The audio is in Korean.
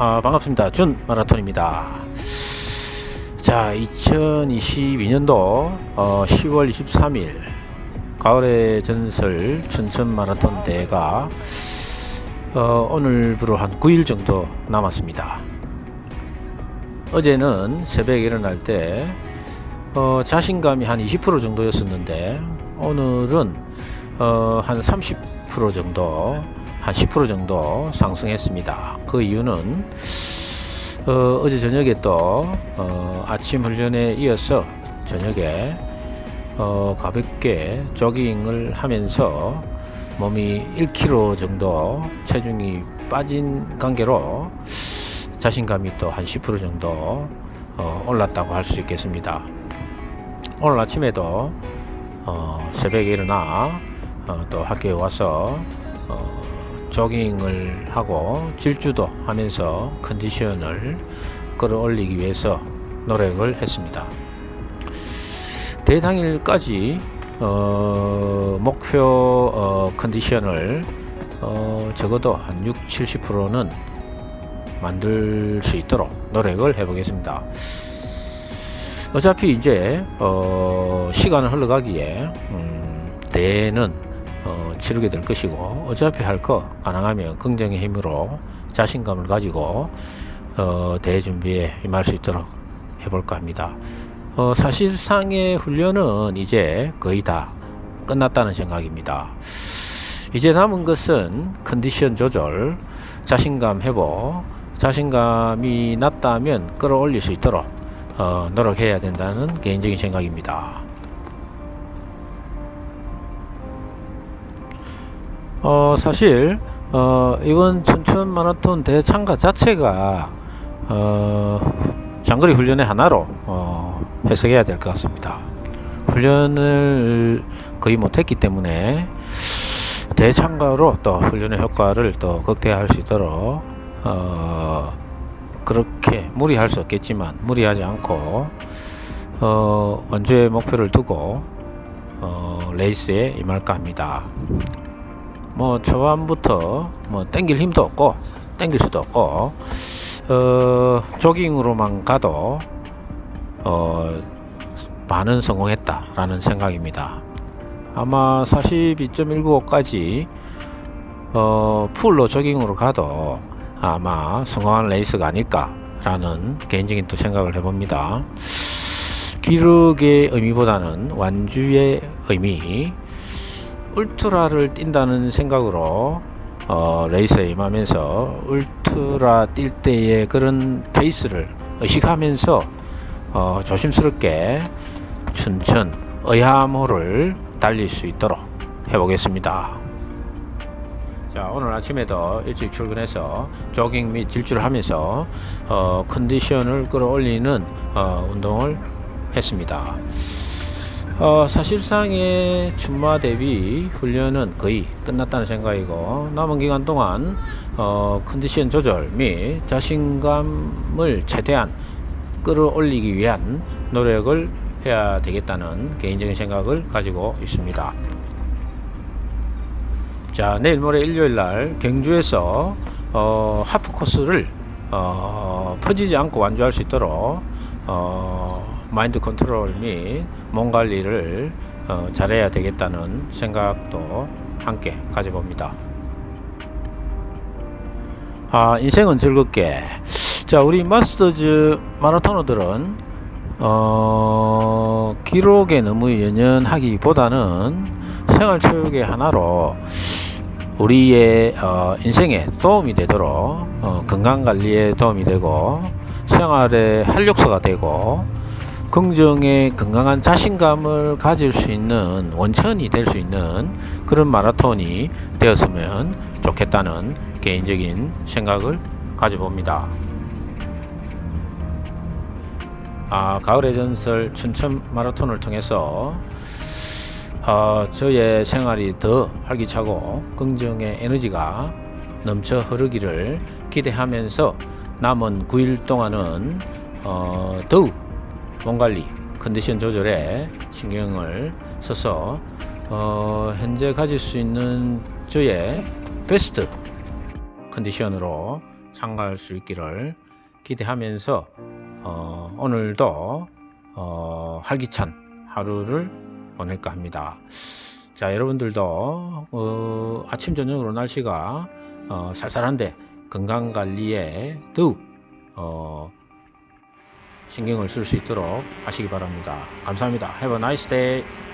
아, 반갑습니다. 준 마라톤입니다. 자, 2022년도 어, 10월 23일 가을의 전설 춘천 마라톤 대회가 어, 오늘부로 한 9일 정도 남았습니다. 어제는 새벽에 일어날 때 어, 자신감이 한 20% 정도였었는데 오늘은 어, 한 30% 정도 한 10% 정도 상승했습니다. 그 이유는 어, 어제 저녁에 또 어, 아침 훈련에 이어서 저녁에 어, 가볍게 조깅을 하면서 몸이 1kg 정도 체중이 빠진 관계로 자신감이 또 한 10% 정도 어, 올랐다고 할 수 있겠습니다. 오늘 아침에도 어, 새벽에 일어나 어, 또 학교에 와서 어, 조깅을 하고 질주도 하면서 컨디션을 끌어올리기 위해서 노력을 했습니다. 대당일까지 어, 목표 어, 컨디션을 어, 적어도 한 6, 70%는 만들 수 있도록 노력을 해보겠습니다. 어차피 이제 어, 시간을 흘러가기에 음, 대회는 어, 치르게 될 것이고 어차피 할 거 가능하면 긍정의 힘으로 자신감을 가지고 어, 대회 준비에 임할 수 있도록 해볼까 합니다. 어, 사실상의 훈련은 이제 거의 다 끝났다는 생각입니다. 이제 남은 것은 컨디션 조절, 자신감 회복, 자신감이 낮다면 끌어올릴 수 있도록 어, 노력해야 된다는 개인적인 생각입니다. 어, 사실 어, 이번 춘천 마라톤 대회 참가 자체가 어, 장거리 훈련의 하나로 어, 해석해야 될 것 같습니다. 훈련을 거의 못했기 때문에 대참가로 또 훈련의 효과를 또 극대화할 수 있도록 어, 그렇게 무리할 수 없겠지만 무리하지 않고 어, 원주의 목표를 두고 어, 레이스에 임할까 합니다. 뭐 초반부터 뭐 땡길 힘도 없고 땡길 수도 없고 어, 조깅으로만 가도 어, 반은 성공했다라는 생각입니다. 아마 42.195까지 어, 풀로 조깅으로 가도 아마 성공한 레이스가 아닐까라는 개인적인 또 생각을 해봅니다. 기록의 의미보다는 완주의 의미, 울트라를 뛴다는 생각으로 어, 레이스에 임하면서 울트라 뛸 때의 그런 페이스를 의식하면서 어, 조심스럽게 춘천 의암호를 달릴 수 있도록 해보겠습니다. 자 오늘 아침에도 일찍 출근해서 조깅 및 질주를 하면서 어, 컨디션을 끌어올리는 어, 운동을 했습니다. 어, 사실상의 춘마 대비 훈련은 거의 끝났다는 생각이고 남은 기간 동안 어, 컨디션 조절 및 자신감을 최대한 끌어올리기 위한 노력을 해야 되겠다는 개인적인 생각을 가지고 있습니다. 자, 내일 모레 일요일 날 경주에서 어, 하프 코스를 어, 퍼지지 않고 완주할 수 있도록 어, 마인드 컨트롤 및 몸 관리를 어, 잘해야 되겠다는 생각도 함께 가져봅니다. 아, 인생은 즐겁게. 자, 우리 마스터즈 마라토너들은 어, 기록에 너무 연연하기보다는 생활 체육의 하나로 우리의 어, 인생에 도움이 되도록 어, 건강 관리에 도움이 되고 생활의 활력소가 되고 긍정의 건강한 자신감을 가질 수 있는 원천이 될 수 있는 그런 마라톤이 되었으면 좋겠다는 개인적인 생각을 가져봅니다. 아, 가을의 전설 춘천 마라톤을 통해서 어, 저의 생활이 더 활기차고 긍정의 에너지가 넘쳐 흐르기를 기대하면서 남은 9일 동안은 어, 더욱 몸 관리, 컨디션 조절에 신경을 써서 어, 현재 가질 수 있는 저의 베스트 컨디션으로 참가할 수 있기를 기대하면서 어, 오늘도 어, 활기찬 하루를 보낼까 합니다. 자, 여러분들도 어, 아침 저녁으로 날씨가 어, 쌀쌀한데 건강 관리에 더욱 어, 신경을 쓸 수 있도록 하시기 바랍니다. 감사합니다. Have a nice day.